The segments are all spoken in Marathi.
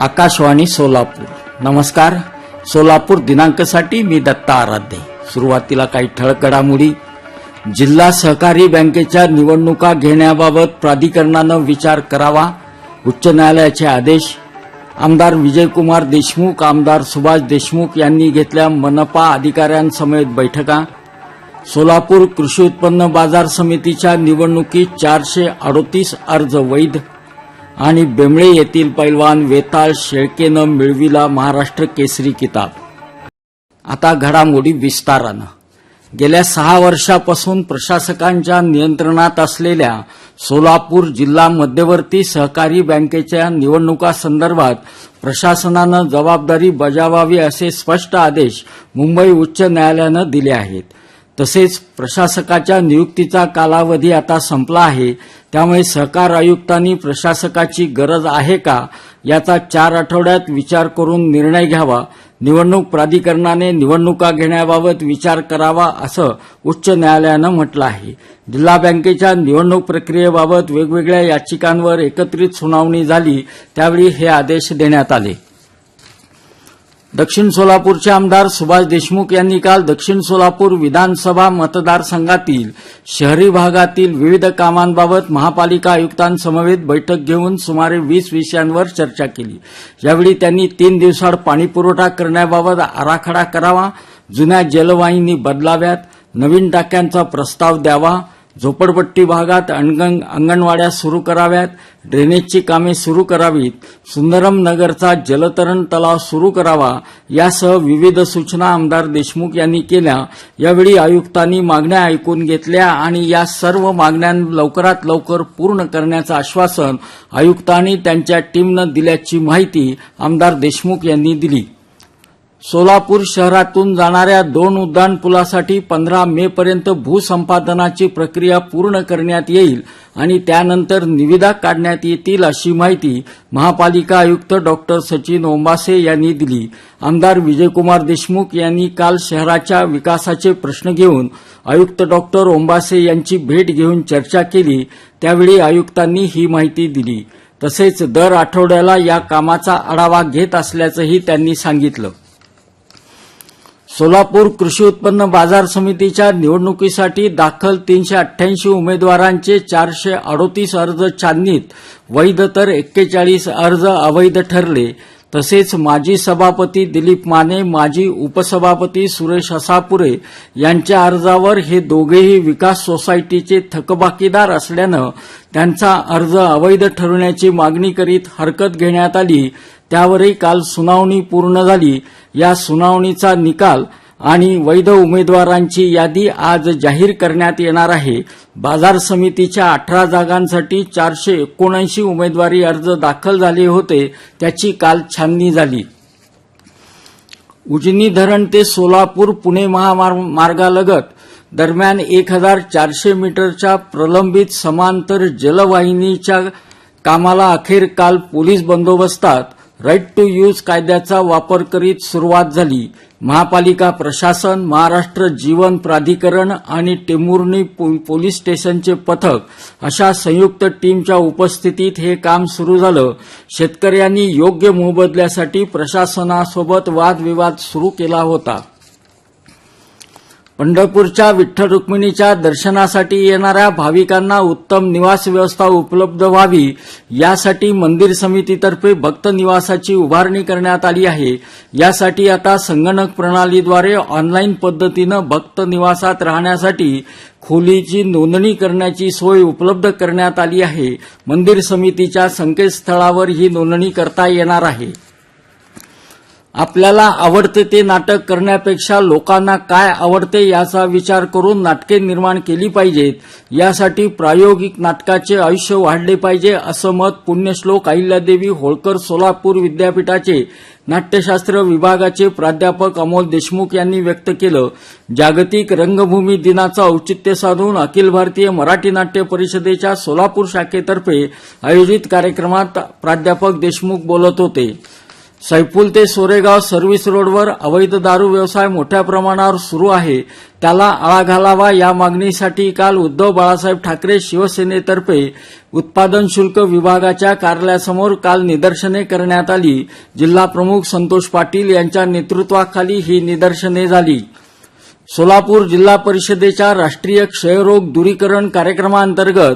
आकाशवाणी सोलापूर. नमस्कार. सोलापूर दिनांकसाठी मी दत्ता आराध्य. सुरुवातीला काही ठळक घडामोडी. जिल्हा सहकारी बँकेच्या निवडणुका घेण्याबाबत प्राधिकरणानं विचार करावा उच्च न्यायालयाचे आदेश. आमदार विजयकुमार देशमुख आमदार सुभाष देशमुख यांनी घेतल्या मनपा अधिकाऱ्यांसमेत बैठका. सोलापूर कृषी उत्पन्न बाजार समितीच्या निवडणुकीत चारशे अडोतीस अर्ज वैध. आणि बेंबळे येथील पैलवान वेताळ शेळकेनं मिळविला महाराष्ट्र केसरी किताब. आता घडामोडी विस्तारानं. गेल्या सहा वर्षापासून प्रशासकांच्या नियंत्रणात असलेल्या सोलापूर जिल्हा मध्यवर्ती सहकारी बँकेच्या निवडणुकासंदर्भात प्रशासनानं जबाबदारी बजावावी असे स्पष्ट आदेश मुंबई उच्च न्यायालयानं दिले आहेत. तसेच प्रशासकाच्या नियुक्तीचा कालावधी आता संपला आहे. त्यामुळे सहकार आयुक्तांनी प्रशासकाची गरज आहे का याचा चार आठवड्यात विचार करून निर्णय घ्यावा. निवडणूक प्राधिकरणाने निवडणुका घेण्याबाबत विचार करावा असं उच्च न्यायालयानं म्हटलं आहे. जिल्हा बँकेच्या निवडणूक प्रक्रियेबाबत वेगवेगळ्या याचिकांवर एकत्रित सुनावणी झाली त्यावेळी हे आदेश देण्यात आले. दक्षिण सोलापूरचे आमदार सुभाष देशमुख यांनी काल दक्षिण सोलापूर विधानसभा मतदारसंघातील शहरी भागातील विविध कामांबाबत महापालिका आयुक्तांसमवेत बैठक घेऊन सुमारे वीस विषयांवर चर्चा केली. यावेळी त्यांनी तीन दिवसाआड पाणीपुरवठा करण्याबाबत आराखडा करावा जुन्या जलवाहिनी बदलाव्यात नवीन टाक्यांचा प्रस्ताव द्यावा झोपडपट्टी भागात अंगण अंगणवाड्या सुरू कराव्यात. ड्रेनेजची कामे सुरू करावीत. सुंदरम नगरचा जलतरण तलाव सुरू करावा. यासह विविध सूचना आमदार देशमुख यांनी केल्या. यावेळी आयुक्तांनी मागण्या ऐकून घेतल्या आणि या सर्व मागण्या लवकरात लवकर पूर्ण करण्याचं आश्वासन आयुक्तांनी त्यांच्या टीमनं दिल्याची माहिती आमदार देशमुख यांनी दिली. सोलापूर शहरातून जाणाऱ्या दोन उड्डाण पुलासाठी पंधरा मे पर्यंत भूसंपादनाची प्रक्रिया पूर्ण करण्यात येईल आणि त्यानंतर निविदा काढण्यात येतील अशी माहिती महापालिका आयुक्त डॉक्टर सचिन ओंबासे यांनी दिली. आमदार विजयकुमार देशमुख यांनी काल शहराच्या विकासाचे प्रश्न घेऊन आयुक्त डॉक्टर ओंबासे यांची भेट घेऊन चर्चा केली. त्यावेळी आयुक्तांनी ही माहिती दिली. तसेच दर आठवड्याला या कामाचा आढावा घेत असल्याचंही त्यांनी सांगितलं. सोलापूर कृषी उत्पन्न बाजार समितीच्या निवडणुकीसाठी दाखल तीनशे अठ्ठ्याऐंशी उमेदवारांचे चारशे अडोतीस अर्ज छाननीत वैध तर एक्केचाळीस अर्ज अवैध ठरले. तसेच माजी सभापती दिलीप माने माजी उपसभापती सुरेश असापुरे यांच्या अर्जावर हे दोघेही विकास सोसायटीचे थकबाकीदार असल्यानं त्यांचा अर्ज अवैध ठरवण्याची मागणी करीत हरकत घेण्यात आली. त्यावरही काल सुनावणी पूर्ण झाली. या सुनावणीचा निकाल आणि वैध उमेदवारांची यादी आज जाहीर करण्यात येणार आहे. बाजार समितीच्या अठरा जागांसाठी चारशे एकोणऐंशी उमेदवारी अर्ज दाखल झाले होते. त्याची काल छाननी झाली. उजनी धरण ते सोलापूर पुणे महामार्गालगत दरम्यान एक हजार चारशे मीटरच्या प्रलंबित समांतर जलवाहिनीच्या कामाला अखेर काल पोलीस बंदोबस्तात राईट टू यूज कायद्याचा वापर करीत सुरुवात झाली. महापालिका प्रशासन महाराष्ट्र जीवन प्राधिकरण आणि टेमुर्णी पोलीस स्टेशनचे पथक अशा संयुक्त टीमच्या उपस्थितीत हे काम सुरू झालं. शेतकऱ्यांनी योग्य मोबदल्यासाठी प्रशासनासोबत वादविवाद सुरू केला होता. पंढरपूरच्या विठ्ठल रुक्मिणीच्या दर्शनासाठी येणाऱ्या भाविकांना उत्तम निवास व्यवस्था उपलब्ध व्हावी यासाठी मंदिर समितीतर्फे भक्त निवासाची उभारणी करण्यात आली आहे. यासाठी आता संगणक प्रणालीद्वारे ऑनलाईन पद्धतीनं भक्त निवासात राहण्यासाठी खोलीची नोंदणी करण्याची सोय उपलब्ध करण्यात आली आहे. मंदिर समितीच्या संकेतस्थळावर ही नोंदणी करता येणार आहे. आपल्याला आवडते ते नाटक करण्यापेक्षा लोकांना काय आवडते याचा विचार करून नाटके निर्माण केली पाहिजेत. यासाठी प्रायोगिक नाटकाचे आयुष्य वाढले पाहिजे असं मत पुण्यश्लोक अहिल्यादेवी होळकर सोलापूर विद्यापीठाचे नाट्यशास्त्र विभागाचे प्राध्यापक अमोल देशमुख यांनी व्यक्त केलं. जागतिक रंगभूमी दिनाचं औचित्य साधून अखिल भारतीय मराठी नाट्य परिषदेच्या सोलापूर शाखेतर्फे आयोजित कार्यक्रमात प्राध्यापक देशमुख बोलत होते. सैफुल ते सोरेगाव सर्व्हिस रोडवर अवैध दारू व्यवसाय मोठ्या प्रमाणावर सुरू आहे. त्याला आळा घालावा या मागणीसाठी काल उद्धव बाळासाहेब ठाकरे शिवसेनेतर्फे उत्पादन शुल्क विभागाच्या कार्यालयासमोर काल निदर्शने करण्यात आली. जिल्हा प्रमुख संतोष पाटील यांच्या नेतृत्वाखाली ही निदर्शने झाली. सोलापूर जिल्हा परिषदेच्या राष्ट्रीय क्षयरोग दूरीकरण कार्यक्रमांतर्गत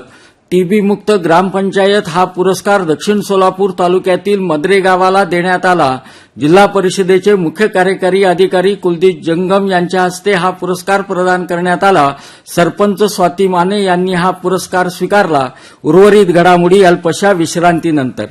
टीबी मुक्त ग्रामपंचायत हा पुरस्कार दक्षिण सोलापूर तालुक्यातील मद्रे गावाला देण्यात आला. जिल्हा परिषदेचे मुख्य कार्यकारी अधिकारी कुलदीप जंगम यांच्या हस्ते हा पुरस्कार प्रदान करण्यात आला. सरपंच स्वाती माने यांनी हा पुरस्कार स्वीकारला. उर्वरित घडामोडी अल्पशा विश्रांतीनंतर.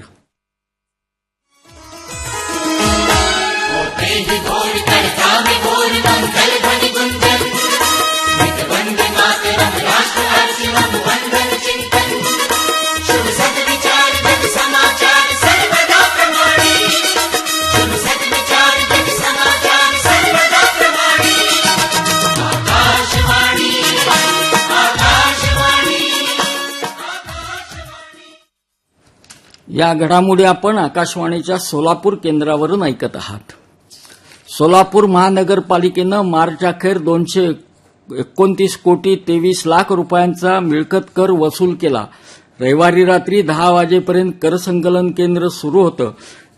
या घडामोडी आपण आकाशवाणीच्या सोलापूर केंद्रावरून ऐकत आहात. सोलापूर महानगरपालिकेनं मार्च अखेर दोनशे एकोणतीस कोटी तेवीस लाख रुपयांचा मिळकत कर वसूल केला. रविवारी रात्री दहा वाजेपर्यंत कर संकलन केंद्र सुरू होतं.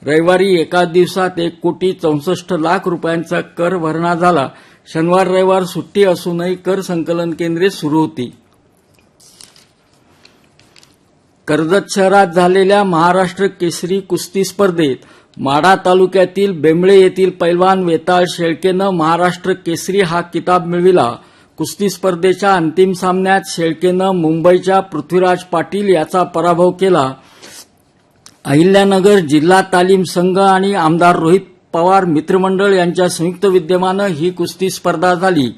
रविवारी एका दिवसात एक कोटी चौसष्ट लाख रुपयांचा कर भरणा झाला. शनिवार रविवार सुट्टी असूनही कर संकलन केंद्रे सुरू होती. कर्जत शहरात झालेल्या महाराष्ट्र केसरी कुस्ती स्पर्धेत माढा तालुक्यातील बेंबळे येथील पैलवान वेताळ शेळकेनं महाराष्ट्र केसरी हा किताब मिळविला. कुस्ती स्पर्धेच्या अंतिम सामन्यात शेळकेनं मुंबईच्या पृथ्वीराज पाटील याचा पराभव केला. अहिल्यानगर जिल्हा तालीम संघ आणि आमदार रोहित पवार मित्रमंडळ यांच्या संयुक्त विद्यमानं ही कुस्ती स्पर्धा झाली.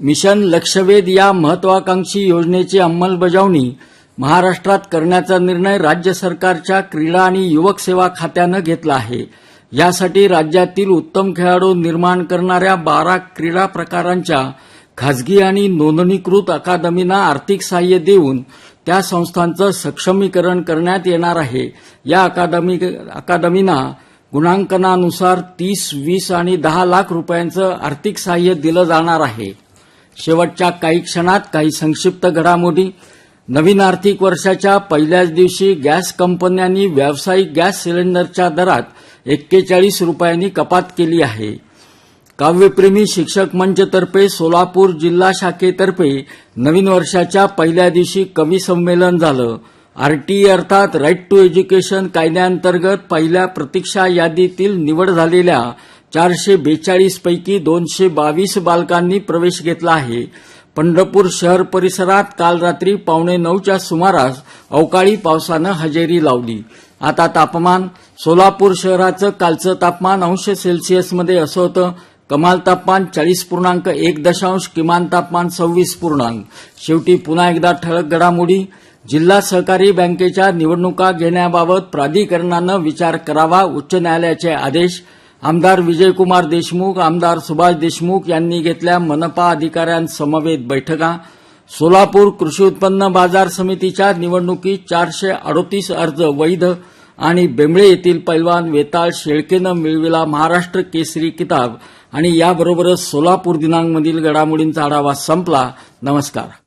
मिशन लक्षवेध या महत्वाकांक्षी योजनेची अंमलबजावणी महाराष्ट्रात करण्याचा निर्णय राज्य सरकारच्या क्रीडा आणि युवक सेवा खात्यानं घेतला आहे. यासाठी राज्यातील उत्तम खेळाडू निर्माण करणाऱ्या बारा क्रीडा प्रकारांच्या खाजगी आणि नोंदणीकृत अकादमींना आर्थिक सहाय्य देऊन त्या संस्थांचं सक्षमीकरण करण्यात येणार आहे. या अकादमी अकादमींना गुणांकनानुसार तीस वीस आणि दहा लाख रुपयांचं आर्थिक सहाय्य दिलं जाणार आहे. शेवटच्या काही क्षणात काही संक्षिप्त घडामोडी. नवीन आर्थिक वर्षाच्या पहिल्याच दिवशी गॅस कंपन्यांनी व्यावसायिक गॅस सिलेंडरच्या दरात एक्केचाळीस रुपयांनी कपात केली आहे. काव्यप्रेमी शिक्षक मंचतर्फे सोलापूर जिल्हा शाखेतर्फे नवीन वर्षाच्या पहिल्या दिवशी कवी संमेलन झालं. आरटीई अर्थात राईट टू एज्युकेशन कायद्याअंतर्गत पहिल्या प्रतीक्षा यादीतील निवड झालेल्या चारशे बेचाळीस पैकी दोनशे बावीस बालकांनी प्रवेश घेतला आहे. पंढरपूर शहर परिसरात काल रात्री पावणे नऊच्या सुमारास अवकाळी पावसानं हजेरी लावली. आता तापमान सोलापूर शहराचं कालचं तापमान अंश सेल्सिअसमध्ये असं होतं. कमाल तापमान चाळीस पूर्णांक एक दशांश किमान तापमान सव्वीस पूर्णांक. शेवटी पुन्हा एकदा ठळक घडामोडी. जिल्हा सहकारी बँकेच्या निवडणुका घेण्याबाबत प्राधिकरणानं विचार करावा उच्च न्यायालयाचे आदेश. आमदार विजयकुमार देशमुख आमदार सुभाष देशमुख यांनी घेतल्या मनपा अधिकाऱ्यांसमवेत बैठका. सोलापूर कृषी उत्पन्न बाजार समितीच्या निवडणुकीत चारशे अडोतीस अर्ज वैध आणि बेंबळे येथील पैलवान वेताळ शेळकेनं मिळविला महाराष्ट्र केसरी किताब. आणि याबरोबरच सोलापूर दिनांकमधील घडामोडींचा आढावा संपला. नमस्कार.